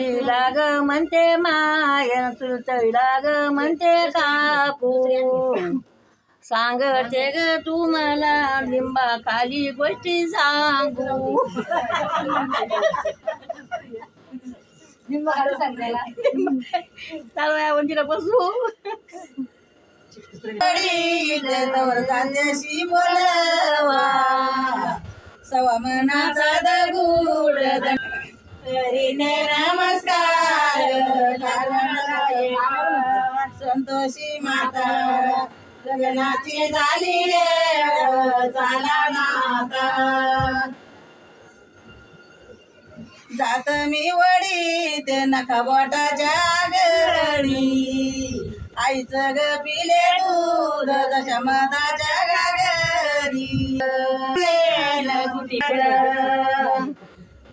चळीला ग म्हणते माय चळीला ग म्हणते काकू सांगते ग तू मला लिंबा खाली गोष्टी सांगू। वंतीला बसू। जात्याशी बोलवा सवा मनाचा दगुड करीने नमस्कार. संतोषी माता लग्नाची झाली रे झाला नाता. जात मी वडी ते नका बोटाच्या गडी आईचं ग पिले दूध दशा मताच्या गागरी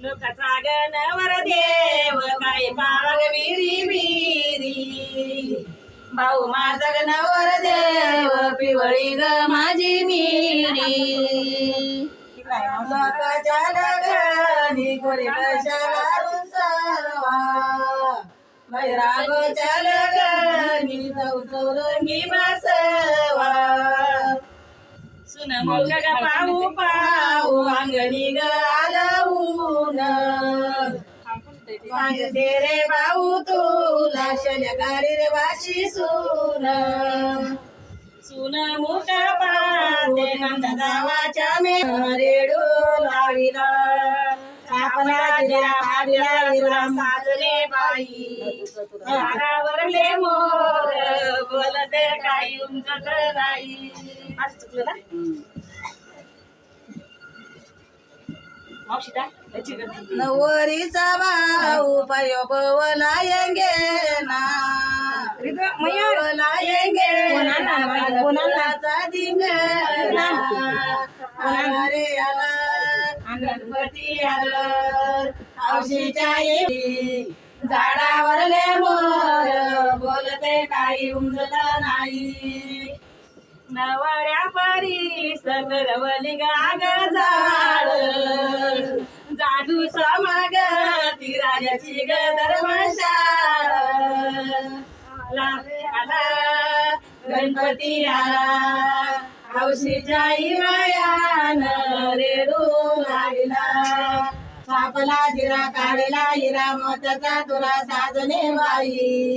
लोकाचा गणवर देव काय पाग विरी विरी. भाऊ माझा गणवर देव पिवळी ग माझी मिरी. लोकाच्या लगनी कोणी कशाला रुसवा. बैरागोच्या लगनी चौ चौरंगी बसवा. सुन मुलग पाहू पाहू अंगणी ग आलवून सांगते रे भाऊ तुला शल्यकारी रे वाशी सुन. सुन मोठा पाते नंद जावाच्या मे रेडू लाविला आपला जिरा साजरे बाई. झाडावरले मोर बोलते काही उमजत नाही. नवरीचा भाऊ पायो ना. बवला येंगे कोणाचा दिंगना रे आला? गणपती आलं. औशीच्या येई झाडावरले मोर. बोलते काही उमजत नाही. नवऱ्या परी सगरवली गाग झाड. जादू समाग ती राजाची ग धर्मशाळ आला गणपती आला. हौशीच्या हिरायान रेडू लागला. सापला जिरा काढला हिरा मोत्याचा तुला साजने बाई.